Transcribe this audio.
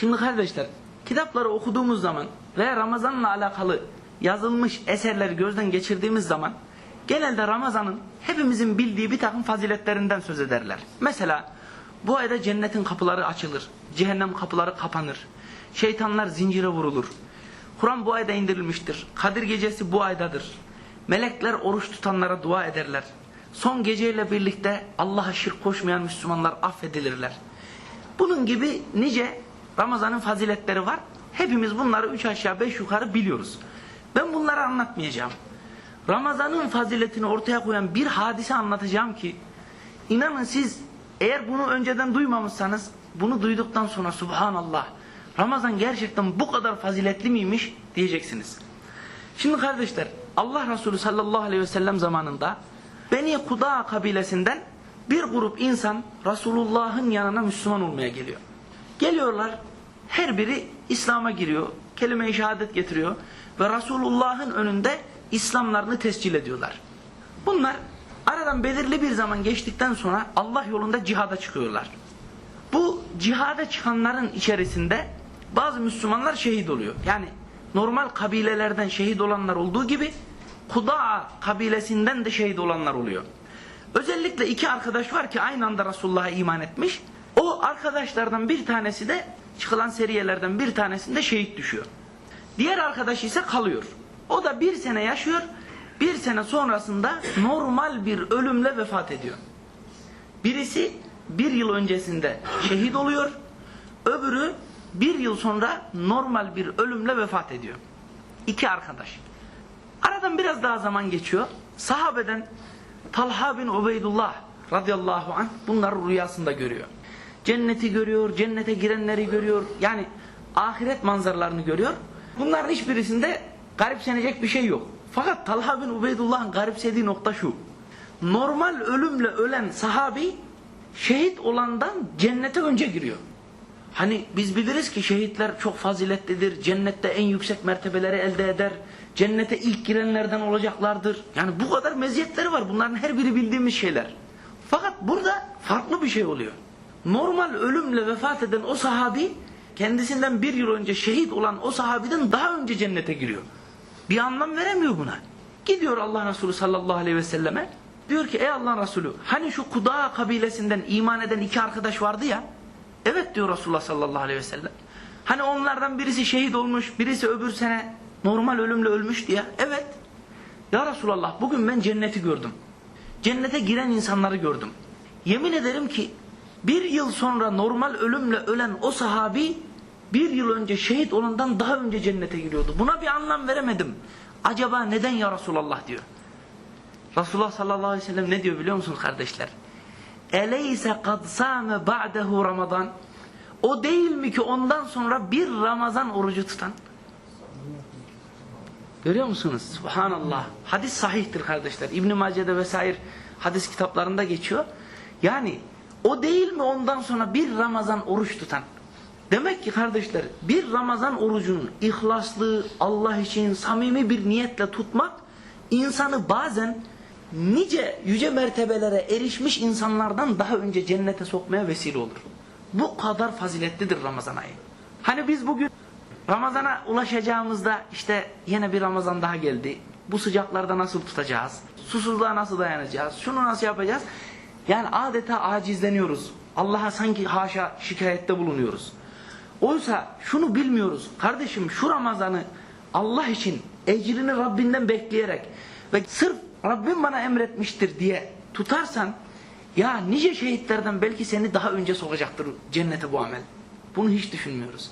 Şimdi kardeşler kitapları okuduğumuz zaman ve Ramazan'la alakalı yazılmış eserleri gözden geçirdiğimiz zaman genelde Ramazan'ın hepimizin bildiği bir takım faziletlerinden söz ederler. Mesela bu ayda cennetin kapıları açılır, cehennem kapıları kapanır, şeytanlar zincire vurulur. Kur'an bu ayda indirilmiştir. Kadir gecesi bu aydadır. Melekler oruç tutanlara dua ederler. Son geceyle birlikte Allah'a şirk koşmayan Müslümanlar affedilirler. Bunun gibi nice Ramazan'ın faziletleri var. Hepimiz bunları üç aşağı beş yukarı biliyoruz. Ben bunları anlatmayacağım. Ramazan'ın faziletini ortaya koyan bir hadise anlatacağım ki inanın siz eğer bunu önceden duymamışsanız bunu duyduktan sonra subhanallah Ramazan gerçekten bu kadar faziletli miymiş diyeceksiniz. Şimdi kardeşler Allah Resulü sallallahu aleyhi ve sellem zamanında Beni Kuda kabilesinden bir grup insan Resulullah'ın yanına Müslüman olmaya geliyor. Geliyorlar her biri İslam'a giriyor. Kelime-i şehadet getiriyor. Ve Resulullah'ın önünde İslamlarını tescil ediyorlar. Bunlar aradan belirli bir zaman geçtikten sonra Allah yolunda cihada çıkıyorlar. Bu cihada çıkanların içerisinde bazı Müslümanlar şehit oluyor. Yani normal kabilelerden şehit olanlar olduğu gibi Kuda'a kabilesinden de şehit olanlar oluyor. Özellikle iki arkadaş var ki aynı anda Resulullah'a iman etmiş. O arkadaşlardan bir tanesi de çıkılan seriyelerden bir tanesinde şehit düşüyor. Diğer arkadaş ise kalıyor. O da bir sene yaşıyor. Bir sene sonrasında normal bir ölümle vefat ediyor. Birisi bir yıl öncesinde şehit oluyor. Öbürü bir yıl sonra normal bir ölümle vefat ediyor. İki arkadaş. Aradan biraz daha zaman geçiyor. Sahabeden Talha bin Ubeydullah radıyallahu anh bunları rüyasında görüyor. Cenneti görüyor, cennete girenleri görüyor. Yani ahiret manzaralarını görüyor. Bunların hiçbirisinde garipsenecek bir şey yok. Fakat Talha bin Ubeydullah'ın garipsediği nokta şu. Normal ölümle ölen sahabi şehit olandan cennete önce giriyor. Hani biz biliriz ki şehitler çok faziletlidir. Cennette en yüksek mertebeleri elde eder. Cennete ilk girenlerden olacaklardır. Yani bu kadar meziyetleri var. Bunların her biri bildiğimiz şeyler. Fakat burada farklı bir şey oluyor. Normal ölümle vefat eden o sahabi kendisinden bir yıl önce şehit olan o sahabiden daha önce cennete giriyor. Bir anlam veremiyor buna. Gidiyor Allah Resulü sallallahu aleyhi ve selleme. Diyor ki ey Allah Resulü hani şu Kuda kabilesinden iman eden iki arkadaş vardı ya. Evet diyor Resulullah sallallahu aleyhi ve sellem. Hani onlardan birisi şehit olmuş, birisi öbür sene normal ölümle ölmüş diye. Evet. Ya Resulallah bugün ben cenneti gördüm. Cennete giren insanları gördüm. Yemin ederim ki bir yıl sonra normal ölümle ölen o sahabi bir yıl önce şehit olandan daha önce cennete giriyordu. Buna bir anlam veremedim. Acaba neden ya Resulallah diyor. Resulullah sallallahu aleyhi ve sellem ne diyor biliyor musunuz kardeşler? Eleyse kad sâme ba'dehu Ramazan. O değil mi ki ondan sonra bir Ramazan orucu tutan? Görüyor musunuz? Subhanallah. Hadis sahihtir kardeşler. İbn-i Mace'de vesaire hadis kitaplarında geçiyor. Yani o değil mi ondan sonra bir Ramazan oruç tutan? Demek ki kardeşler bir Ramazan orucunun ihlaslı, Allah için samimi bir niyetle tutmak insanı bazen nice yüce mertebelere erişmiş insanlardan daha önce cennete sokmaya vesile olur. Bu kadar faziletlidir Ramazan ayı. Hani biz bugün Ramazana ulaşacağımızda işte yine bir Ramazan daha geldi. Bu sıcaklarda nasıl tutacağız? Susuzluğa nasıl dayanacağız? Şunu nasıl yapacağız? Yani adeta acizleniyoruz. Allah'a sanki haşa şikayette bulunuyoruz. Oysa şunu bilmiyoruz. Kardeşim şu Ramazan'ı Allah için ecrini Rabbinden bekleyerek ve sırf Rabbim bana emretmiştir diye tutarsan ya nice şehitlerden belki seni daha önce sokacaktır cennete bu amel. Bunu hiç düşünmüyoruz.